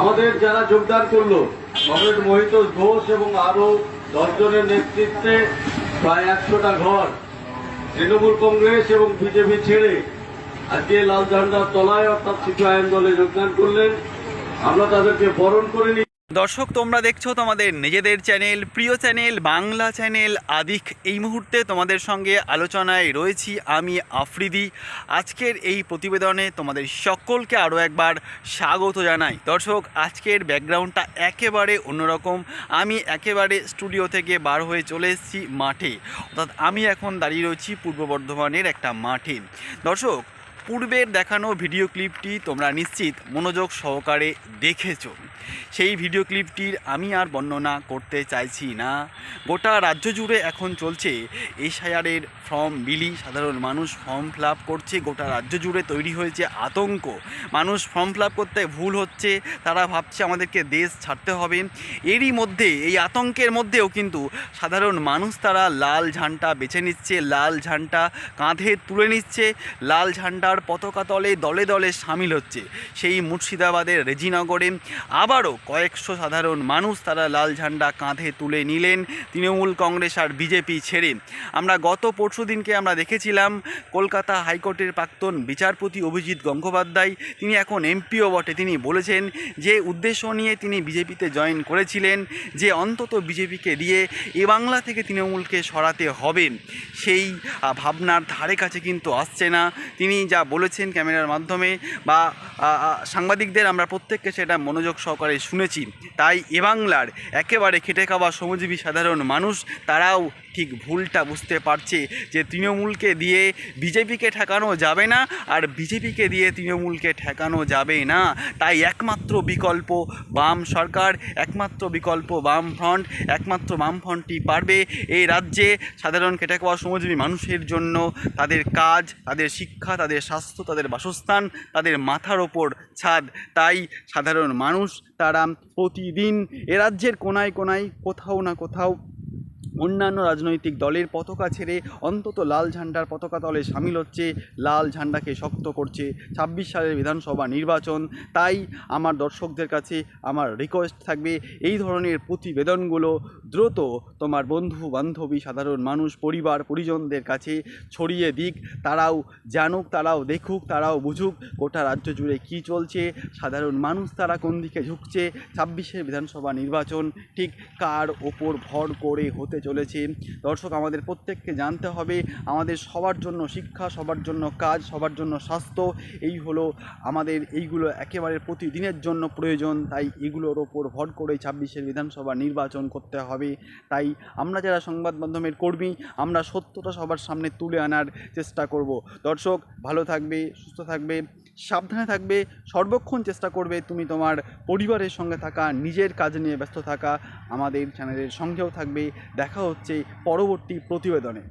আমাদের যারা যোগদান করল, কমরেড মহিতোষ ঘোষ এবং আরও দশজনের নেতৃত্বে প্রায় একশোটা ঘর, তৃণমূল কংগ্রেস এবং বিজেপি ছেড়ে আজকে লাল ঝান্ডার তলায় অর্থাৎ সিপিআইএম দলে যোগদান করলেন। আমরা তাদেরকে বরণ করে নিই দর্শক, তোমরা দেখছ তোমাদের নিজেদের চ্যানেল, প্রিয় চ্যানেল, বাংলা চ্যানেল আদিক। এই মুহূর্তে তোমাদের সঙ্গে আলোচনায় রয়েছি আমি, আফ্রিদি। আজকের এই প্রতিবেদনে তোমাদের সকলকে আরও একবার স্বাগত জানাই। দর্শক, আজকের ব্যাকগ্রাউন্ডটা একেবারে অন্যরকম। আমি একেবারে স্টুডিও থেকে বার হয়ে চলে এসেছি মাঠে। অর্থাৎ আমি এখন দাঁড়িয়ে রয়েছি পূর্ব বর্ধমানের একটা মাঠে। দর্শক, পূর্বের দেখানো ভিডিও ক্লিপটি তোমরা নিশ্চিত মনোযোগ সহকারে দেখেছ। সেই ভিডিও ক্লিপটির আমি আর বর্ণনা করতে চাইছি না। গোটা রাজ্য জুড়ে এখন চলছে এসআইআরের ফর্ম বিলি। সাধারণ মানুষ ফর্ম ফিল করছে, গোটা রাজ্য জুড়ে তৈরি হয়েছে আতঙ্ক। মানুষ ফর্ম ফিল করতে ভুল হচ্ছে, তারা ভাবছে আমাদেরকে দেশ ছাড়তে হবে। এরই মধ্যে, এই আতঙ্কের মধ্যেও কিন্তু সাধারণ মানুষ তারা লাল ঝান্ডা বেছে নিচ্ছে, লাল ঝান্ডা কাঁধে তুলে নিচ্ছে, লাল ঝান্ডার পতাকা তলে দলে দলে সামিল হচ্ছে। সেই মুর্শিদাবাদের রেজিনগরে আবারও কয়েকশো সাধারণ মানুষ তারা লাল ঝান্ডা কাঁধে তুলে নিলেন, তৃণমূল কংগ্রেস আর বিজেপি ছেড়ে। আমরা গত পরশু দিনকে আমরা দেখেছিলাম, কলকাতা হাইকোর্টের প্রাক্তন বিচারপতি অভিজিৎ গঙ্গোপাধ্যায়, তিনি এখন এমপিও বটে। তিনি বলেছেন যে, উদ্দেশ্য নিয়ে তিনি বিজেপিতে জয়েন করেছিলেন, যে অন্তত বিজেপিকে দিয়ে এ বাংলা থেকে তৃণমূলকে সরাতে হবে। সেই ভাবনার ধারে কাছে কিন্তু আসছে না। তিনি যা বলেছেন ক্যামেরার মাধ্যমে বা সাংবাদিকদের, আমরা প্রত্যেককে সেটা মনোযোগ সহকারে শুনেছি। তাই এ বাংলার একেবারে খেটে খাওয়া শ্রমজীবী সাধারণ মানুষ তারাও ঠিক ভুলটা বুঝতে পারছে যে তৃণমূলকে দিয়ে বিজেপিকে ঠেকানো যাবে না আর বিজেপিকে দিয়ে তৃণমূলকে ঠেকানো যাবে না। তাই একমাত্র বিকল্প বাম সরকার, একমাত্র বিকল্প বাম ফ্রন্ট একমাত্র বাম ফ্রন্টটি পারবে এই রাজ্যে। সাধারণ খেটে খাওয়া শ্রমজীবী মানুষের জন্য তাদের কাজ, তাদের শিক্ষা, তাদের স্বাস্থ্য, তাদের বাসস্থান, তাদের মাথার ওপর ছাদ। তাই সাধারণ মানুষ তারা প্রতিদিন এ রাজ্যের কোনায় কোনায় কোথাও না কোথাও অন্যান্য রাজনৈতিক দলের পতাকা ছেড়ে অন্তত লাল ঝান্ডার পতাকা তলে সামিল হচ্ছে, লাল ঝান্ডাকে শক্ত করছে ছাব্বিশ সালের বিধানসভা নির্বাচন। তাই আমার দর্শকদের কাছে আমার রিকোয়েস্ট থাকবে, এই ধরনের প্রতিবেদনগুলো দ্রুত তোমার বন্ধু বান্ধবী সাধারণ মানুষ, পরিবার, পরিজনদের কাছে ছড়িয়ে দিক। তারাও জানুক, তারাও দেখুক, তারাও বুঝুক গোটা রাজ্য জুড়ে কী চলছে, সাধারণ মানুষ তারা কোন দিকে ঝুঁকছে। ছাব্বিশের বিধানসভা নির্বাচন ঠিক কার ওপর ভর করে হতে চলেছে? দর্শক, আমাদের প্রত্যেককে জানতে হবে, আমাদের সবার জন্য শিক্ষা, সবার জন্য কাজ, সবার জন্য স্বাস্থ্য, এই হলো আমাদের এইগুলো একেবারে প্রতিদিনের জন্য প্রয়োজন। তাই এগুলোর ওপর ভর করে ছাব্বিশের বিধানসভা নির্বাচন করতে হবে। তাই আমরা যারা সংবাদ মাধ্যমের কর্মী, আমরা সত্যটা সবার সামনে তুলে আনার চেষ্টা করব। দর্শক, ভালো থাকবে, সুস্থ থাকবে, সাবধানে থাকবে, সর্বক্ষণ চেষ্টা করবে তুমি তোমার পরিবারের সঙ্গে থাকা, নিজের কাজ নিয়ে ব্যস্ত থাকা, আমাদের চ্যানেলের সঙ্গেও থাকবে। দেখা হচ্ছে পরবর্তী প্রতিবেদনে।